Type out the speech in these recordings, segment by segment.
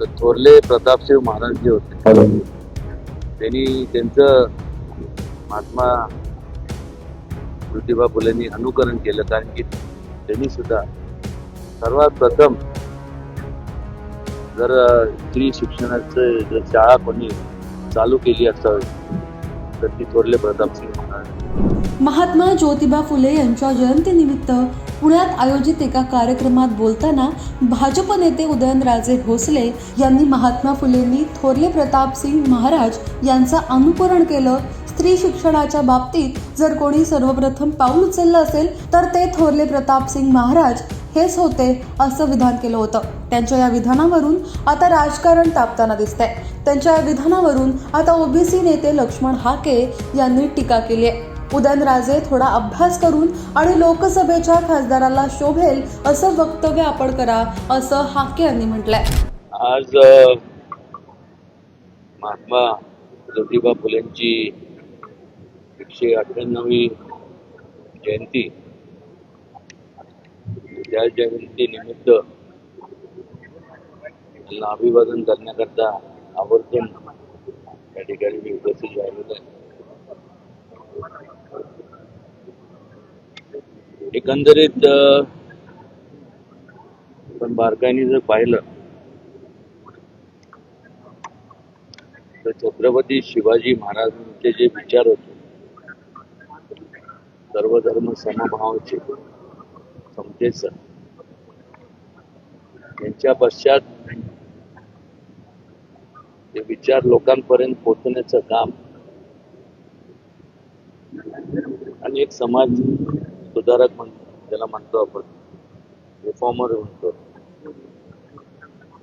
तर थोरले प्रतापसिंह महाराज जे होते त्यांनी त्यांचं महात्मा ज्योतिबा फुलेंनी अनुकरण केलं. कारण की त्यांनी सुद्धा सर्वात प्रथम जर स्त्री शिक्षणाचं जर शाळा कोणी चालू केली असावी तर ती थोरले प्रतापसिंह महाराज. महात्मा ज्योतिबा फुले यांच्या जयंतीनिमित्त पुण्यात आयोजित एका कार्यक्रमात बोलताना भाजप नेते उदयनराजे भोसले यांनी महात्मा फुलेंनी थोरले प्रतापसिंग महाराज यांचं अनुकरण केलं. स्त्री शिक्षणाच्या बाबतीत जर कोणी सर्वप्रथम पाऊल उचललं असेल तर ते थोरले प्रतापसिंग महाराज हेच होते असं विधान केलं होतं. त्यांच्या या विधानावरून आता राजकारण तापताना दिसतंय. त्यांच्या विधानावरून आता ओबीसी नेते लक्ष्मण हाके यांनी टीका केली आहे. उदयनराजे थोडा अभ्यास करून आणि लोकसभेच्या खासदाराला शोभेल असं वक्तव्य आपण करा असं हाके यांनी म्हटलंय. आज महात्मा ज्योतिबा फुलेंची एकशे अठ्ठ्याण्णवी जयंती त्या जयंतीनिमित्त त्यांना अभिवादन करण्याकरता आवर्जून या ठिकाणी मी उपस्थित राहिलेलो आहे एकंदरीत पण बारकाईने जर पाहिलं तर छत्रपती शिवाजी महाराजांचे जे विचार होते सर्वधर्म समभावाचे समतेच यांच्या पश्चात ते विचार लोकांपर्यंत पोहोचण्याचं काम. आणि एक समाज सुधारक म्हणतो ज्याला म्हणतो आपण रिफॉर्मर म्हणतो.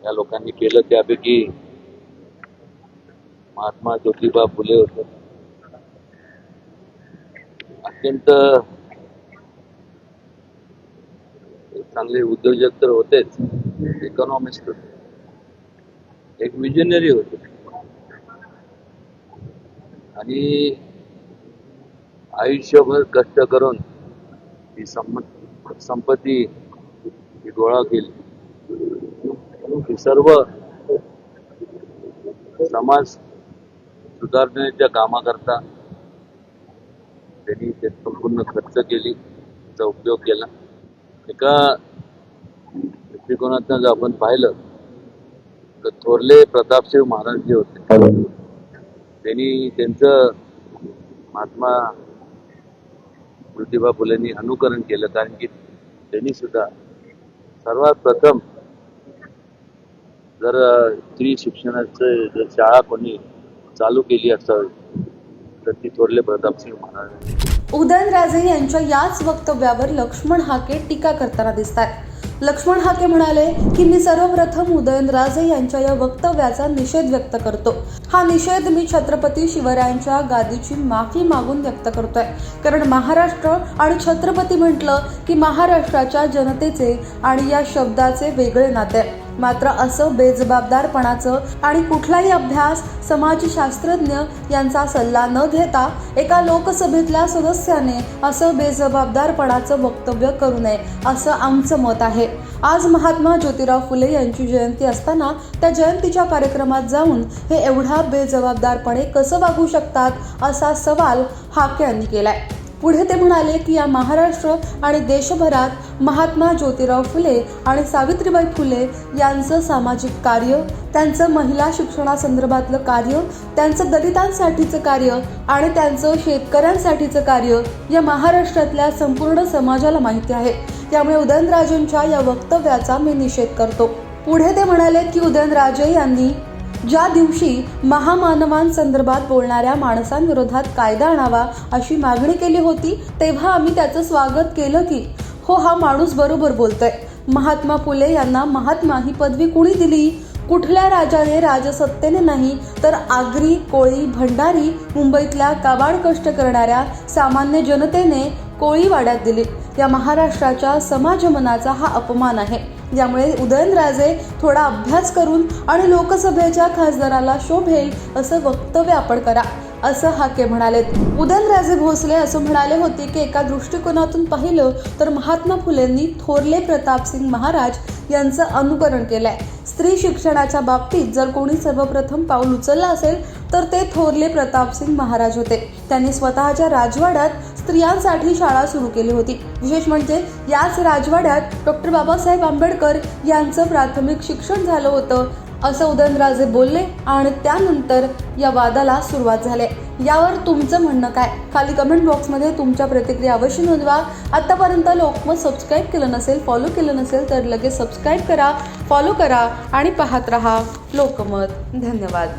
या लोकांनी केलं त्यापैकी महात्मा ज्योतिबा फुले होते. अत्यंत चांगले उद्योजक तर होतेच इकॉनॉमिस्ट होते. एक विजनरी होते. आणि आयुष्यभर कष्ट करून ही संपत्ती ही गोळा केली. ही सर्व समाज सुधारण्याच्या कामाकरता त्यांनी ते संपूर्ण खर्च केली त्याचा उपयोग केला. एका दृष्टिकोनातनं जर आपण पाहिलं थोरले प्रतापसिंह महाराज जे होते त्यांनी त्यांचं महात्मा ज्योतिबा फुलेंनी अनुकरण केलं कारण की त्यांनी सुद्धा सर्वात प्रथम जर स्त्री शिक्षणाचं जर शाळा कोणी चालू केली असावी तर ती थोरले प्रतापसिंह महाराज. उदयनराजे यांच्या याच वक्तव्यावर लक्ष्मण हाके टीका करताना दिसतात लक्ष्मण हाके म्हणाले की मी सर्वप्रथम उदयनराजे यांच्या या वक्तव्याचा निषेध व्यक्त करतो हा निषेध मी छत्रपती शिवरायांच्या गादीची माफी मागून व्यक्त करतोय कारण महाराष्ट्र आणि छत्रपती म्हटलं की महाराष्ट्राच्या जनतेचे आणि या शब्दाचे वेगळे नाते आहे. मात्र असं बेजबाबदारपणाचं आणि कुठलाही अभ्यास समाजशास्त्रज्ञ यांचा सल्ला न घेता एका लोकसभेतल्या सदस्याने असं बेजबाबदारपणाचं वक्तव्य करू नये असं आमचं मत आहे. आज महात्मा ज्योतिराव फुले यांची जयंती असताना त्या जयंतीच्या कार्यक्रमात जाऊन हे एवढा बेजबाबदारपणे कसं वागू शकतात असा सवाल हाके यांनी केलाय. पुढे ते म्हणाले की या महाराष्ट्र आणि देशभरात महात्मा ज्योतिराव फुले आणि सावित्रीबाई फुले यांचं सामाजिक कार्य त्यांचं महिला शिक्षणासंदर्भातलं कार्य त्यांचं दलितांसाठीचं कार्य आणि त्यांचं शेतकऱ्यांसाठीचं कार्य या महाराष्ट्रातल्या संपूर्ण समाजाला माहिती आहे. त्यामुळे उदयनराजेंच्या या वक्तव्याचा मी निषेध करतो. पुढे ते म्हणाले की उदयनराजे यांनी ज्या दिवशी महामानवांसंदर्भात बोलणाऱ्या माणसांविरोधात कायदा आणावा अशी मागणी केली होती तेव्हा आम्ही त्याचं स्वागत केलं की हो हा माणूस बरोबर बोलतोय. महात्मा फुले यांना महात्मा ही पदवी कुणी दिली? कुठल्या राजाने राजसत्तेने नाही तर आगरी कोळी भंडारी मुंबईतल्या काबाड कष्ट करणाऱ्या सामान्य जनतेने कोळीवाड्यात दिली. या महाराष्ट्राच्या समाजमनाचा हा अपमान आहे. यामुळे उदयनराजे थोडा अभ्यास करून आणि लोकसभेच्या खासदाराला शोभेल असं वक्तव्य आपण करा असं हाके म्हणाले उदयनराजे भोसले असं म्हणाले होते की एका दृष्टिकोनातून पाहिलं तर महात्मा फुलेंनी थोरले प्रतापसिंग महाराज यांचं अनुकरण केलंय. स्त्री शिक्षणाच्या बाबतीत जर कोणी सर्वप्रथम पाऊल उचललं असेल तर ते थोरले प्रतापसिंग महाराज होते. त्यांनी स्वतःच्या राजवाड्यात स्त्रियांसाठी शाळा सुरू केली होती. विशेष म्हणजे याच राजवाड्यात डॉक्टर बाबासाहेब आंबेडकर यांचं प्राथमिक शिक्षण झालं होतं असं उदयनराजे बोलले आणि त्यानंतर या वादाला सुरुवात झाली. यावर तुमचं म्हणणं काय? खाली कमेंट बॉक्समध्ये तुमच्या प्रतिक्रिया अवश्य नोंदवा. आत्तापर्यंत लोकमत सबस्क्राईब केलं नसेल फॉलो केलं नसेल तर लगेच सबस्क्राईब करा फॉलो करा आणि पाहत रहा. लोकमत. धन्यवाद.